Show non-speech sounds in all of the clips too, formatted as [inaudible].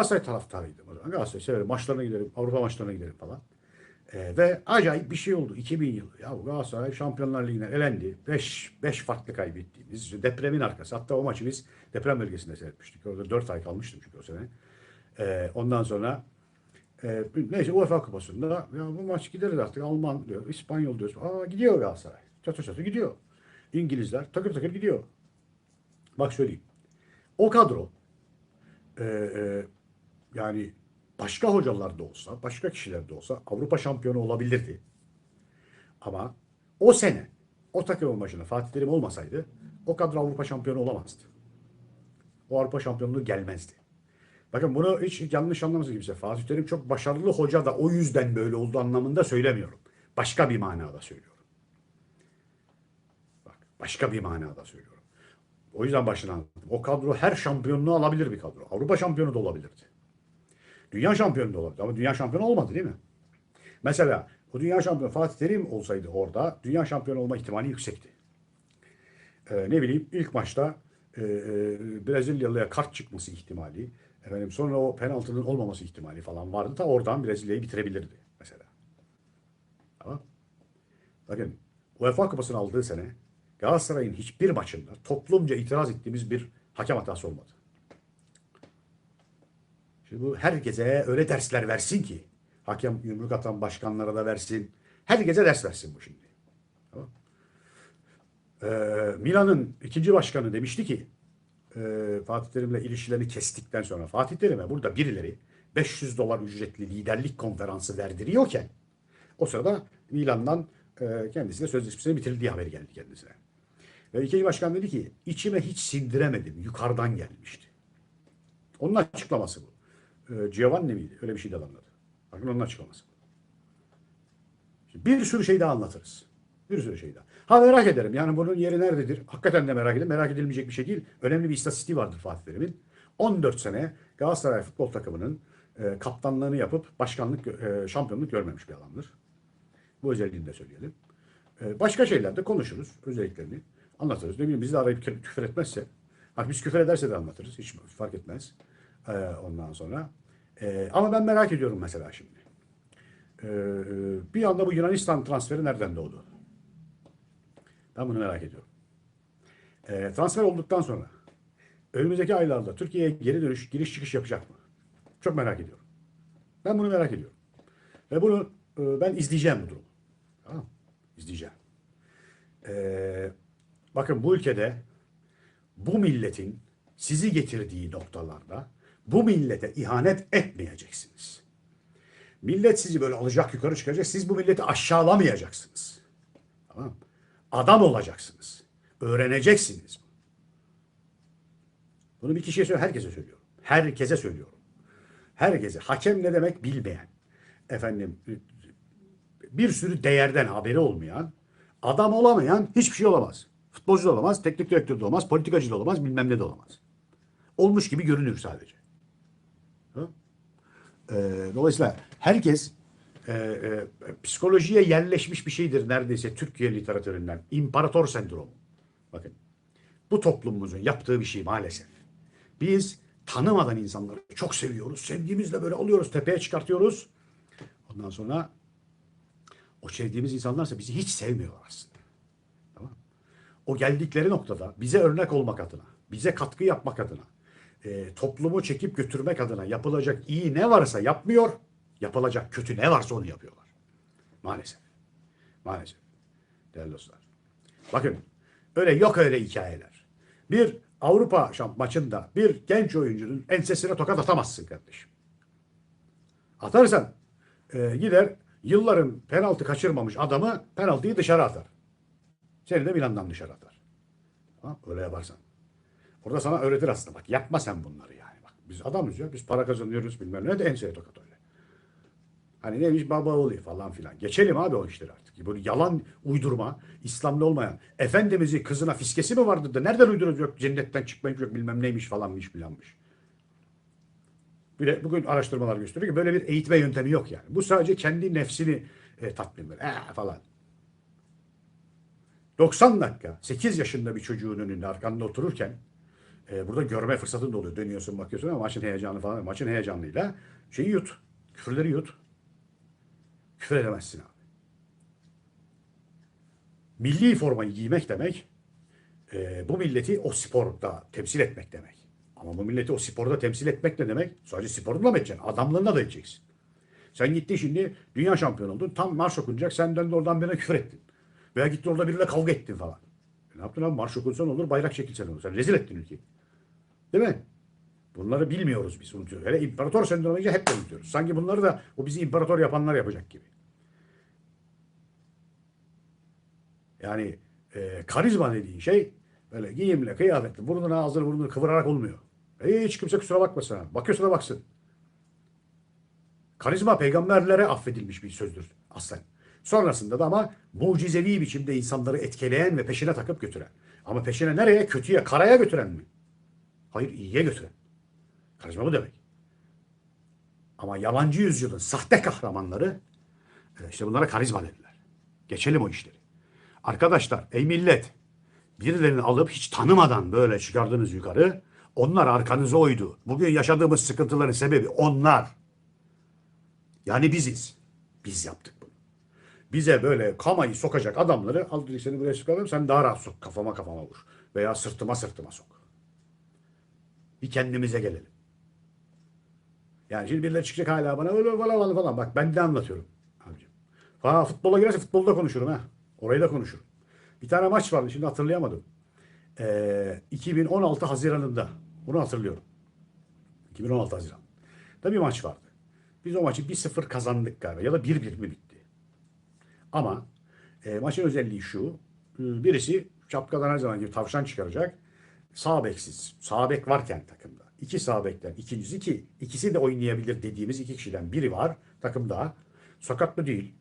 Galatasaray taraftarıydım o zaman. Galatasaray severim. Maçlarına giderim. Avrupa maçlarına giderim falan. Ee, ve acayip bir şey oldu. 2000 yılı. Ya Galatasaray Şampiyonlar Ligi'ne elendi. 5 5 farklı kaybettiğimiz. işte depremin arkası. Hatta o maçı biz deprem bölgesinde seyretmiştik. Orada 4 ay kalmıştım çünkü o sene. Ee, ondan sonra e, neyse UEFA Kupası'nda ya bu maç gideriz artık. Alman diyor, İspanyol diyoruz. Aa gidiyor Galatasaray. Çatı çatı gidiyor. İngilizler takır takır gidiyor. Bak söyleyeyim. O kadro e, e, yani başka hocalar da olsa, başka kişiler de olsa Avrupa şampiyonu olabilirdi. Ama o sene o takımın başında Fatih Terim olmasaydı o kadro Avrupa şampiyonu olamazdı. O Avrupa şampiyonluğu gelmezdi. Bakın bunu hiç yanlış anlamasın kimse. Fatih Terim çok başarılı hoca da o yüzden böyle oldu anlamında söylemiyorum. Başka bir manada söylüyorum. Bak başka bir manada söylüyorum. O yüzden başına anlattım. O kadro her şampiyonluğu alabilir bir kadro. Avrupa şampiyonu da olabilirdi. Dünya şampiyonu da olabilir. Ama dünya şampiyonu olmadı değil mi? Mesela o dünya şampiyonu Fatih Terim olsaydı orada dünya şampiyonu olma ihtimali yüksekti. Ee, ne bileyim ilk maçta e, e, Brezilyalıya kart çıkması ihtimali, efendim sonra o penaltının olmaması ihtimali falan vardı da oradan Brezilya'yı bitirebilirdi mesela. Tamam. Bakın UEFA Kupası'nı aldığı sene Galatasaray'ın hiçbir maçında toplumca itiraz ettiğimiz bir hakem hatası olmadı. Şimdi bu herkese öyle dersler versin ki hakem yumruk atan başkanlara da versin. Herkese ders versin bu şimdi. Tamam. Ee, Milan'ın ikinci başkanı demişti ki e, Fatih Terim'le ilişkilerini kestikten sonra Fatih Terim'e burada birileri 500 dolar ücretli liderlik konferansı verdiriyorken o sırada Milan'dan e, kendisine sözleşmesini bitirdiği haberi geldi kendisine. Ve ikinci başkan dedi ki içime hiç sindiremedim. Yukarıdan gelmişti. Onun açıklaması bu. E, Giovanni miydi? Öyle bir şey de anladı. Bakın onun açıklaması bir sürü şey daha anlatırız. Bir sürü şey daha. Ha merak ederim. Yani bunun yeri nerededir? Hakikaten de merak ederim. Merak edilmeyecek bir şey değil. Önemli bir istatistiği vardır Fatih Terim'in. 14 sene Galatasaray futbol takımının e, kaptanlığını yapıp başkanlık, e, şampiyonluk görmemiş bir adamdır. Bu özelliğini de söyleyelim. E, başka şeylerde konuşuruz. Özelliklerini anlatırız. Ne bileyim bizi de arayıp kü- küfür etmezse. Ha, biz küfür ederse de anlatırız. Hiç fark etmez. E, ondan sonra. E, ama ben merak ediyorum mesela şimdi. E, bir anda bu Yunanistan transferi nereden doğdu? Ben bunu merak ediyorum. E, transfer olduktan sonra önümüzdeki aylarda Türkiye'ye geri dönüş, giriş çıkış yapacak mı? Çok merak ediyorum. Ben bunu merak ediyorum. Ve bunu e, ben izleyeceğim bu durumu. Tamam? İzleyeceğim. E, bakın bu ülkede bu milletin sizi getirdiği noktalarda bu millete ihanet etmeyeceksiniz. Millet sizi böyle alacak yukarı çıkacak. Siz bu milleti aşağılamayacaksınız. Tamam? Adam olacaksınız. Öğreneceksiniz. Bunu bir kişiye söylüyorum. Herkese söylüyorum. Herkese söylüyorum. Herkese. Hakem ne demek bilmeyen. Efendim bir sürü değerden haberi olmayan, adam olamayan hiçbir şey olamaz. Futbolcu da olamaz, teknik direktör de olamaz, politikacı da olamaz, bilmem ne de olamaz. Olmuş gibi görünür sadece. Ee, dolayısıyla herkes e, e, psikolojiye yerleşmiş bir şeydir neredeyse Türkiye literatüründen. İmparator sendromu. Bakın bu toplumumuzun yaptığı bir şey maalesef. Biz tanımadan insanları çok seviyoruz. Sevgimizle böyle alıyoruz, tepeye çıkartıyoruz. Ondan sonra o sevdiğimiz insanlarsa bizi hiç sevmiyorlar aslında. Tamam? O geldikleri noktada bize örnek olmak adına, bize katkı yapmak adına, e, toplumu çekip götürmek adına yapılacak iyi ne varsa yapmıyor, yapılacak kötü ne varsa onu yapıyorlar. Maalesef. Maalesef. Değerli dostlar. Bakın öyle yok öyle hikayeler. Bir Avrupa şamp maçında bir genç oyuncunun ensesine tokat atamazsın kardeşim. Atarsan e, gider yılların penaltı kaçırmamış adamı penaltıyı dışarı atar. Seni de Milan'dan dışarı atar. Tamam Öyle yaparsan. Orada sana öğretir aslında bak yapma sen bunları yani. Bak biz adamız ya biz para kazanıyoruz bilmem ne de enseye tokat öyle. Hani neymiş baba oluyor falan filan. Geçelim abi o işleri artık. Böyle yalan uydurma, İslam'da olmayan. Efendimiz'i kızına fiskesi mi vardı da nereden uyduruyoruz yok cennetten çıkmayıp yok bilmem neymiş falanmış filanmış. Bir de bugün araştırmalar gösteriyor ki böyle bir eğitme yöntemi yok yani. Bu sadece kendi nefsini e, tatmin eder. Ee, falan. 90 dakika 8 yaşında bir çocuğun önünde arkanda otururken e, burada görme fırsatın da oluyor. Dönüyorsun bakıyorsun ama maçın heyecanı falan. Maçın heyecanıyla şeyi yut. Küfürleri yut. Küfür edemezsin abi. Milli formayı giymek demek e, bu milleti o sporda temsil etmek demek. Ama bu milleti o sporda temsil etmek ne demek? Sadece sporunla mı edeceksin? Adamlığına da edeceksin. Sen gittin şimdi dünya şampiyonu oldun. Tam marş okunacak. Sen döndün oradan birine küfür ettin. Veya gittin orada biriyle kavga ettin falan. E ne yaptın abi? Marş okunsan olur, bayrak çekilsen olur. Sen rezil ettin ülkeyi. Değil mi? Bunları bilmiyoruz biz, unutuyoruz. Hele imparator sendromu hep de unutuyoruz. Sanki bunları da o bizi imparator yapanlar yapacak gibi. Yani e, karizma dediğin şey böyle giyimle, kıyafetle, burnunu ağzını burnunu kıvırarak olmuyor. Hiç kimse kusura bakmasın. da baksın. Karizma peygamberlere affedilmiş bir sözdür aslen. Sonrasında da ama mucizevi biçimde insanları etkileyen ve peşine takıp götüren. Ama peşine nereye? Kötüye, karaya götüren mi? Hayır, iyiye götüren. Karizma bu demek. Ama yabancı yüzyılın sahte kahramanları e, işte bunlara karizma dediler. Geçelim o işleri. Arkadaşlar, ey millet, birilerini alıp hiç tanımadan böyle çıkardınız yukarı. Onlar arkanıza oydu. Bugün yaşadığımız sıkıntıların sebebi onlar. Yani biziz. Biz yaptık bunu. Bize böyle kamayı sokacak adamları al seni buraya sokalım sen daha rahat sok. Kafama kafama vur. Veya sırtıma sırtıma sok. Bir kendimize gelelim. Yani şimdi birileri çıkacak hala bana öyle falan falan. Bak ben de anlatıyorum. Abicim. Ha, futbola girerse futbolda konuşurum ha. Orayı da konuşurum. Bir tane maç vardı şimdi hatırlayamadım. Ee, 2016 Haziran'ında. Bunu hatırlıyorum. 2016 Haziran. Da bir maç vardı. Biz o maçı 1-0 kazandık galiba ya da 1-1 mi bitti? Ama e, maçın özelliği şu. Birisi şapkadan her zaman gibi tavşan çıkaracak. Sağ beksiz. Varken takımda. İki sağ bekten ikincisi ki ikisi de oynayabilir dediğimiz iki kişiden biri var takımda. Sakatlı değil.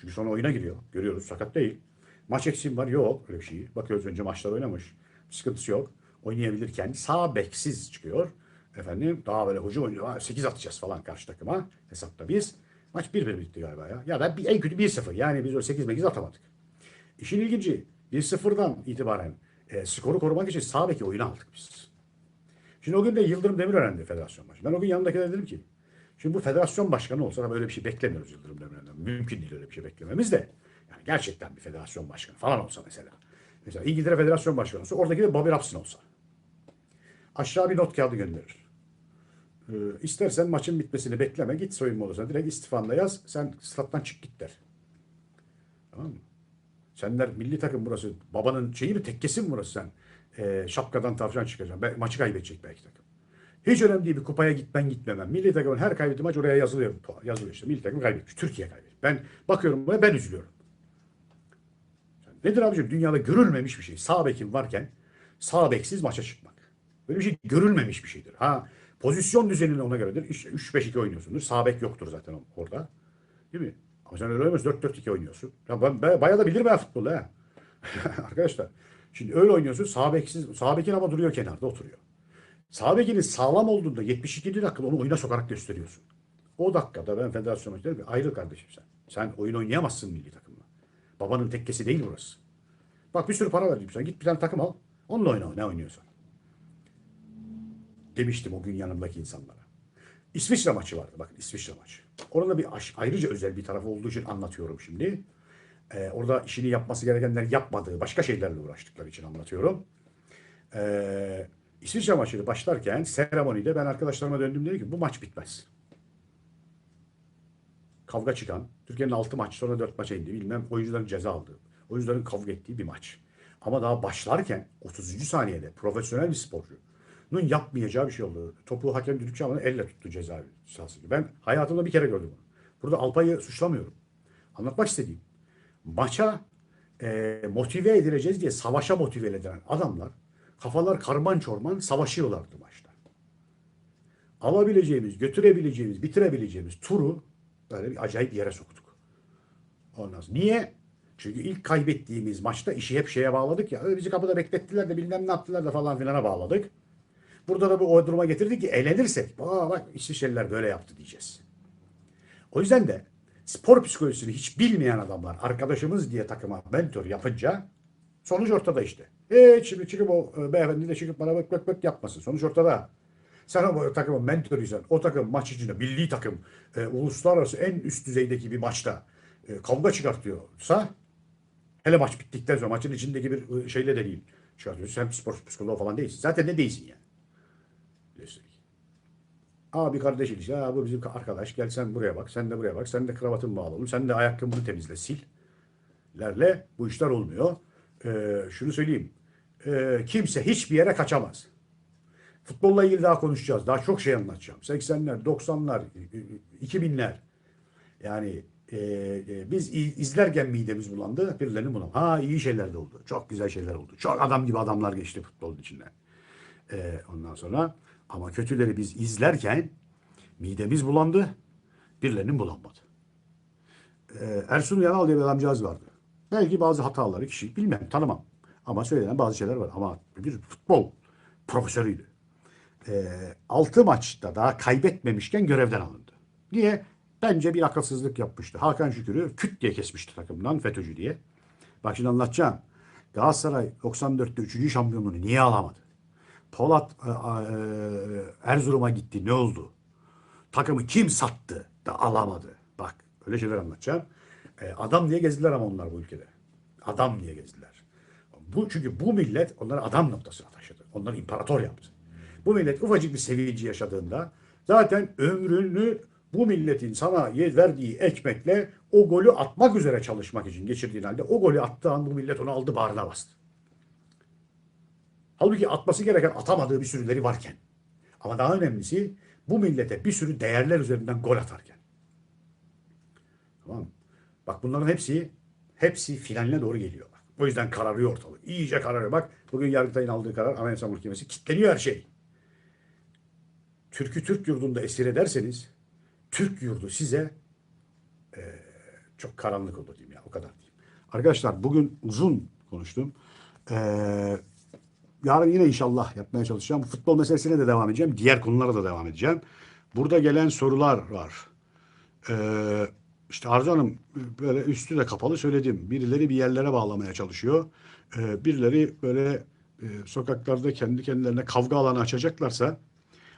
Çünkü sonra oyuna giriyor. Görüyoruz sakat değil. Maç eksiğim var. Yok öyle bir şey. Bakıyoruz önce maçlar oynamış. Sıkıntısı yok. Oynayabilirken sağ beksiz çıkıyor. Efendim daha böyle hücum oynuyor. 8 atacağız falan karşı takıma. Hesapta biz. Maç 1-1 bitti galiba ya. Ya da bir, en kötü 1-0. Yani biz o 8-8 atamadık. İşin ilginci 1-0'dan itibaren e, skoru korumak için sağ beki oyuna aldık biz. Şimdi o gün de Yıldırım Demirören'di federasyon başkanı. Ben o gün yanındakilere dedim ki şimdi bu federasyon başkanı olsa da böyle bir şey beklemiyoruz Yıldırım Demirören'den. Mümkün değil öyle bir şey beklememiz de. Yani gerçekten bir federasyon başkanı falan olsa mesela. Mesela İngiltere Federasyon Başkanı olsa oradaki de Bobby Robson olsa. Aşağı bir not kağıdı gönderir. Ee, istersen maçın bitmesini bekleme. Git soyunma odasına. Direkt istifanla yaz. Sen stat'tan çık git der. Tamam mı? Senler milli takım burası. Babanın şeyi mi tekkesi mi burası sen? Ee, şapkadan tavşan çıkacaksın. Be- maçı kaybedecek belki takım. Hiç önemli değil bir kupaya gitmen gitmemen. Milli takımın her kaybettiği maç oraya yazılıyor. Yazılıyor işte. Milli takım kaybetmiş. Türkiye kaybetmiş. Ben bakıyorum buraya ben üzülüyorum. Nedir abicim? Dünyada görülmemiş bir şey. Sağ bekin varken sağ beksiz maça çıkmak. Böyle bir şey görülmemiş bir şeydir. Ha pozisyon düzenini ona göredir. İşte 3-5-2 oynuyorsundur. Sağ bek yoktur zaten orada. Değil mi? Sen öyle oynamıyorsun. 4-4-2 oynuyorsun. Ya ben, ben, bayağı da bilir ben futbolu ha. [laughs] Arkadaşlar. Şimdi öyle oynuyorsun. Sağ beksiz. Sağ bekin ama duruyor kenarda oturuyor. Sağ bekinin sağlam olduğunda 72. dakikada onu oyuna sokarak gösteriyorsun. O dakikada ben federasyon başkanı diyorum ki, ayrıl kardeşim sen. Sen oyun oynayamazsın milli takımla. Babanın tekkesi değil burası. Bak bir sürü para verdim sana. Git bir tane takım al. Onunla oyna ne oynuyorsan. Demiştim o gün yanımdaki insanlara. İsviçre maçı vardı. Bakın İsviçre maçı. Orada bir ayrıca özel bir tarafı olduğu için anlatıyorum şimdi. Ee, orada işini yapması gerekenler yapmadığı, başka şeylerle uğraştıkları için anlatıyorum. Ee, İsviçre maçı başlarken seremonide ben arkadaşlarıma döndüm dedim ki bu maç bitmez. Kavga çıkan, Türkiye'nin 6 maç sonra 4 maça indi bilmem oyuncuların ceza aldığı, oyuncuların kavga ettiği bir maç. Ama daha başlarken 30. saniyede profesyonel bir sporcunun yapmayacağı bir şey oldu. Topu hakem düdükçü ama elle tuttu ceza sahası. Ben hayatımda bir kere gördüm bunu. Burada Alpay'ı suçlamıyorum. Anlatmak istediğim maça e, motive edileceğiz diye savaşa motive edilen adamlar kafalar karman çorman savaşıyorlardı maçta. Alabileceğimiz, götürebileceğimiz, bitirebileceğimiz turu böyle bir acayip yere soktuk. Ondan sonra. Niye? Çünkü ilk kaybettiğimiz maçta işi hep şeye bağladık ya. "Öyle Bizi kapıda beklettiler de bilmem ne yaptılar da falan filana bağladık. Burada da bu o duruma getirdik ki eğlenirsek. Aa bak İsviçreliler böyle yaptı diyeceğiz. O yüzden de spor psikolojisini hiç bilmeyen adamlar arkadaşımız diye takıma mentor yapınca Sonuç ortada işte. Hiç şimdi çıkıp o e, beyefendi de çıkıp bana bak bak bak yapmasın. Sonuç ortada. Sen o takımın mentoruysan, o takım maç içinde milli takım e, uluslararası en üst düzeydeki bir maçta e, kavga çıkartıyorsa hele maç bittikten sonra maçın içindeki bir e, şeyle de değil çıkartıyorsun. Sen spor psikoloğu falan değilsin. Zaten ne değilsin yani. Üstelik. Abi kardeş ilişki. Ha, bu bizim arkadaş. Gel sen buraya bak. Sen de buraya bak. Sen de kravatın bağlı olun. Sen de ayakkabını temizle. Sil. Lerle bu işler olmuyor. Ee, şunu söyleyeyim. Ee, kimse hiçbir yere kaçamaz. Futbolla ilgili daha konuşacağız. Daha çok şey anlatacağım. 80'ler, 90'lar, 2000'ler. Yani e, e, biz izlerken midemiz bulandı. Birilerinin bulandı. Ha iyi şeyler de oldu. Çok güzel şeyler oldu. Çok adam gibi adamlar geçti futbolun içinden. E, ondan sonra ama kötüleri biz izlerken midemiz bulandı. Birilerinin bulanmadı. E, Ersun Yanal diye bir adamcağız vardı. Belki bazı hataları kişi bilmem tanımam. Ama söylenen bazı şeyler var. Ama bir futbol profesörüydü. E, 6 maçta daha kaybetmemişken görevden alındı. Niye? Bence bir akılsızlık yapmıştı. Hakan Şükür'ü küt diye kesmişti takımdan FETÖ'cü diye. Bak şimdi anlatacağım. Galatasaray 94'te 3. şampiyonluğunu niye alamadı? Polat e, e, Erzurum'a gitti. Ne oldu? Takımı kim sattı da alamadı? Bak öyle şeyler anlatacağım. E, adam diye gezdiler ama onlar bu ülkede. Adam diye gezdiler. Bu çünkü bu millet onları adam noktasına taşıdı. Onları imparator yaptı. Bu millet ufacık bir sevinci yaşadığında zaten ömrünü bu milletin sana verdiği ekmekle o golü atmak üzere çalışmak için geçirdiğin halde o golü attığı an bu millet onu aldı bağrına bastı. Halbuki atması gereken atamadığı bir sürüleri varken. Ama daha önemlisi bu millete bir sürü değerler üzerinden gol atarken. Tamam? Bak bunların hepsi hepsi finaline doğru geliyor. Bak. O yüzden kararıyor ortalık. İyice kararıyor. Bak bugün Yargıtay'ın aldığı karar Anayasa Mahkemesi kilitleniyor her şey. Türk'ü Türk yurdunda esir ederseniz Türk yurdu size eee, çok karanlık olur diyeyim ya. O kadar diyeyim. Arkadaşlar bugün uzun konuştum. Eee yarın yine inşallah yapmaya çalışacağım. Futbol meselesine de devam edeceğim. Diğer konulara da devam edeceğim. Burada gelen sorular var. Ee, işte Arzu Hanım böyle üstü de kapalı söyledim. Birileri bir yerlere bağlamaya çalışıyor. Ee, birileri böyle e, sokaklarda kendi kendilerine kavga alanı açacaklarsa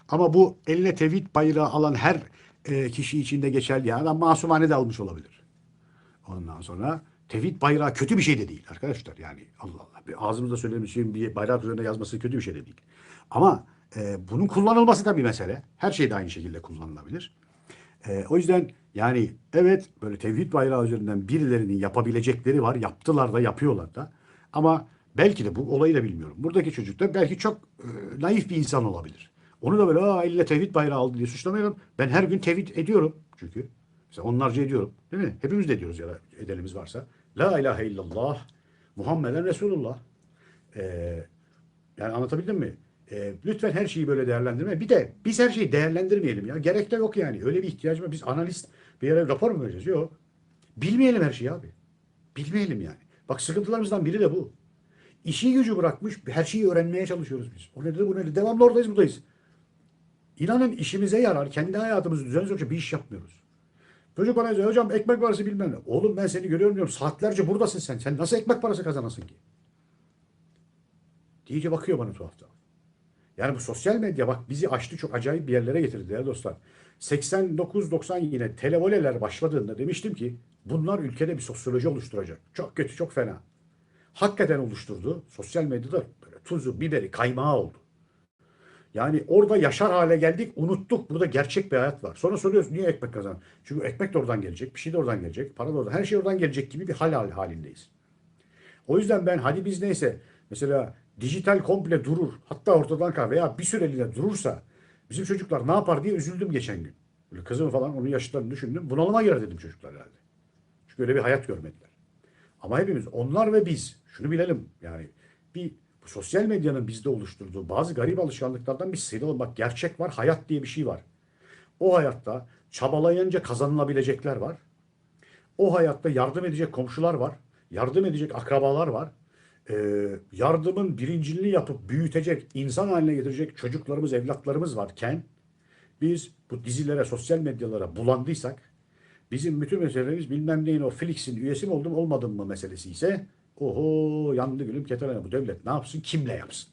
ama bu eline tevhid bayrağı alan her e, kişi içinde geçerli. Yani adam masumane de almış olabilir. Ondan sonra tevhid bayrağı kötü bir şey de değil arkadaşlar. Yani Allah Allah. Bir ağzımızda söylediğimiz şeyin bir bayrak üzerine yazması kötü bir şey de değil. Ama e, bunun kullanılması da bir mesele. Her şey de aynı şekilde kullanılabilir. E, o yüzden yani evet böyle tevhid bayrağı üzerinden birilerinin yapabilecekleri var. Yaptılar da yapıyorlar da. Ama belki de bu olayı da bilmiyorum. Buradaki çocuk da belki çok e, naif bir insan olabilir. Onu da böyle Aa, elle tevhid bayrağı aldı diye suçlamayalım. Ben her gün tevhid ediyorum çünkü. Mesela onlarca ediyorum. Değil mi? Hepimiz de ediyoruz ya da edenimiz varsa. La ilahe illallah Muhammeden Resulullah. Ee, yani anlatabildim mi? Ee, lütfen her şeyi böyle değerlendirme. Bir de biz her şeyi değerlendirmeyelim ya. Gerek de yok yani. Öyle bir ihtiyacım var. Biz analist bir yere rapor mu vereceğiz? Yok. Bilmeyelim her şeyi abi. Bilmeyelim yani. Bak sıkıntılarımızdan biri de bu. İşi gücü bırakmış her şeyi öğrenmeye çalışıyoruz biz. O nedir bu nedir? Devamlı oradayız buradayız. İnanın işimize yarar. Kendi hayatımızı düzenli yoksa bir iş yapmıyoruz. Çocuk bana diyor hocam ekmek parası bilmem ne. Oğlum ben seni görüyorum diyorum. Saatlerce buradasın sen. Sen nasıl ekmek parası kazanasın ki? Diyice bakıyor bana tuhaf tuhaf. Yani bu sosyal medya bak bizi açtı çok acayip bir yerlere getirdi değerli dostlar. 89-90 yine televoleler başladığında demiştim ki bunlar ülkede bir sosyoloji oluşturacak. Çok kötü çok fena. Hakikaten oluşturdu. Sosyal medyada böyle tuzu, biberi, kaymağı oldu. Yani orada yaşar hale geldik, unuttuk. Burada gerçek bir hayat var. Sonra soruyoruz niye ekmek kazan? Çünkü ekmek de oradan gelecek, bir şey de oradan gelecek, para da oradan, her şey oradan gelecek gibi bir hal hal halindeyiz. O yüzden ben hadi biz neyse mesela dijital komple durur, hatta ortadan kalkar veya bir süreliğine durursa bizim çocuklar ne yapar diye üzüldüm geçen gün. Böyle kızım falan onun yaşlarını düşündüm. Bunalıma girer dedim çocuklar herhalde. Çünkü öyle bir hayat görmediler. Ama hepimiz onlar ve biz şunu bilelim yani bir bu sosyal medyanın bizde oluşturduğu bazı garip alışkanlıklardan bir sıyrılalım. Bak gerçek var, hayat diye bir şey var. O hayatta çabalayınca kazanılabilecekler var. O hayatta yardım edecek komşular var. Yardım edecek akrabalar var. Ee, yardımın birinciliğini yapıp büyütecek, insan haline getirecek çocuklarımız, evlatlarımız varken biz bu dizilere, sosyal medyalara bulandıysak bizim bütün meselemiz bilmem neyin o Flix'in üyesi mi oldum olmadım mı meselesi ise Oho yandı gülüm ketene bu devlet ne yapsın kimle yapsın?